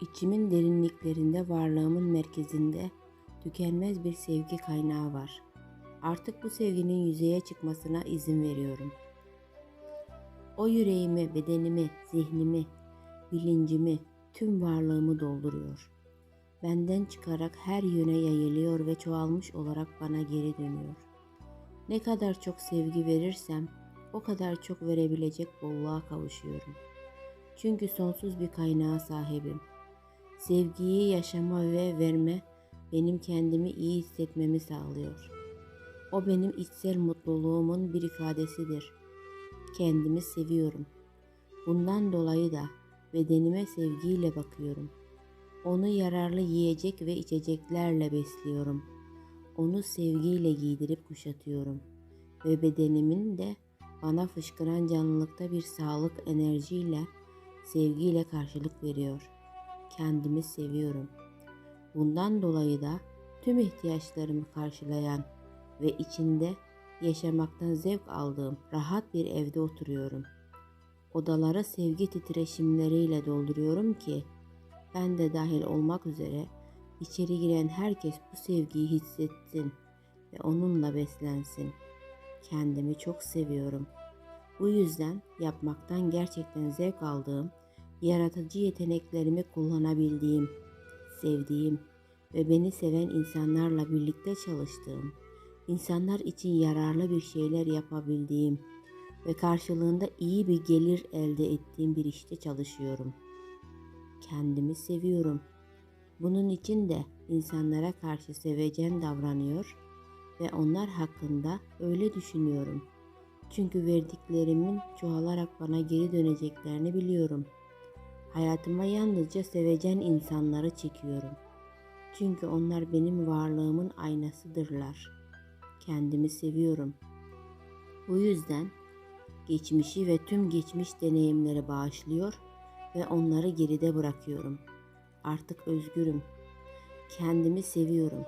İçimin derinliklerinde varlığımın merkezinde tükenmez bir sevgi kaynağı var. Artık bu sevginin yüzeye çıkmasına izin veriyorum. O yüreğimi, bedenimi, zihnimi, bilincimi, tüm varlığımı dolduruyor. Benden çıkarak her yöne yayılıyor ve çoğalmış olarak bana geri dönüyor. Ne kadar çok sevgi verirsem o kadar çok verebilecek bolluğa kavuşuyorum. Çünkü sonsuz bir kaynağa sahibim. Sevgiyi yaşama ve verme benim kendimi iyi hissetmemi sağlıyor. O benim içsel mutluluğumun bir ifadesidir. Kendimi seviyorum. Bundan dolayı da bedenime sevgiyle bakıyorum. Onu yararlı yiyecek ve içeceklerle besliyorum. Onu sevgiyle giydirip kuşatıyorum ve bedenimin de bana fışkıran canlılıkta bir sağlık enerjiyle, sevgiyle karşılık veriyor. Kendimi seviyorum. Bundan dolayı da tüm ihtiyaçlarımı karşılayan ve içinde yaşamaktan zevk aldığım rahat bir evde oturuyorum. Odaları sevgi titreşimleriyle dolduruyorum ki ben de dahil olmak üzere içeri giren herkes bu sevgiyi hissetsin ve onunla beslensin. Kendimi çok seviyorum. Bu yüzden yapmaktan gerçekten zevk aldığım, yaratıcı yeteneklerimi kullanabildiğim, sevdiğim ve beni seven insanlarla birlikte çalıştığım, insanlar için yararlı bir şeyler yapabildiğim ve karşılığında iyi bir gelir elde ettiğim bir işte çalışıyorum. Kendimi seviyorum. Bunun için de insanlara karşı sevecen davranıyor ve onlar hakkında öyle düşünüyorum. Çünkü verdiklerimin çoğalarak bana geri döneceklerini biliyorum. Hayatıma yalnızca sevecen insanları çekiyorum. Çünkü onlar benim varlığımın aynasıdırlar. Kendimi seviyorum. Bu yüzden geçmişi ve tüm geçmiş deneyimleri bağışlıyor ve onları geride bırakıyorum. Artık özgürüm. Kendimi seviyorum.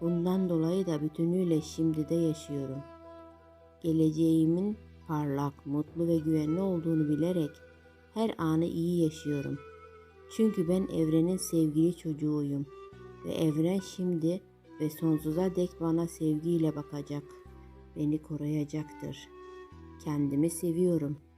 Bundan dolayı da bütünüyle şimdide yaşıyorum. Geleceğimin parlak, mutlu ve güvenli olduğunu bilerek her anı iyi yaşıyorum. Çünkü ben evrenin sevgili çocuğuyum ve evren şimdi ve sonsuza dek bana sevgiyle bakacak. Beni koruyacaktır. Kendimi seviyorum.''